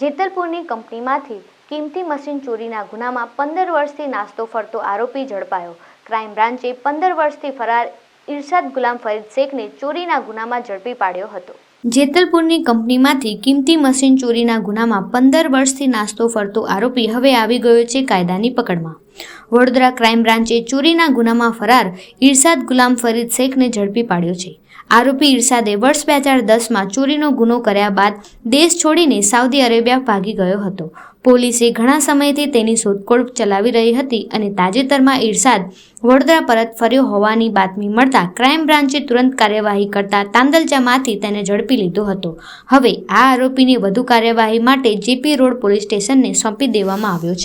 જેતલપુરની કંપનીમાંથી કિંમતી મશીન ચોરીના ગુનામાં પંદર વર્ષથી નાસ્તો ફરતો આરોપી ઝડપાયો. ક્રાઇમ બ્રાન્ચે પંદર વર્ષથી ફરાર ઇરશાદ ગુલામ ફરીદ શેખને ચોરીના ગુનામાં ઝડપી પાડ્યો હતો. જેતલપુરની કંપનીમાંથી કિંમતી મશીન ચોરીના ગુનામાં પંદર વર્ષથી નાસ્તો ફરતો આરોપી હવે આવી ગયો છે કાયદાની પકડમાં. વડોદરા ક્રાઇમ બ્રાન્ચે ચોરીના ગુનામાં ફરાર ઇરશાદ ગુલામ ફરીદ શેખને ઝડપી પાડ્યો છે. આરોપી ઇરશાદે વર્ષ બે હજાર દસમાં ચોરીનો ગુનો કર્યા બાદ દેશ છોડીને સાઉદી અરેબિયા ભાગી ગયો હતો. પોલીસે ઘણા સમયથી તેની શોધખોળ ચલાવી રહી હતી અને તાજેતરમાં ઇરશાદ વડોદરા પરત ફર્યો હોવાની બાતમી મળતા ક્રાઇમ બ્રાન્ચે તુરંત કાર્યવાહી કરતા તાંદલજામાંથી તેને ઝડપી લીધો હતો. હવે આ આરોપીની વધુ કાર્યવાહી માટે જેપી રોડ પોલીસ સ્ટેશનને સોંપી દેવામાં આવ્યો છે.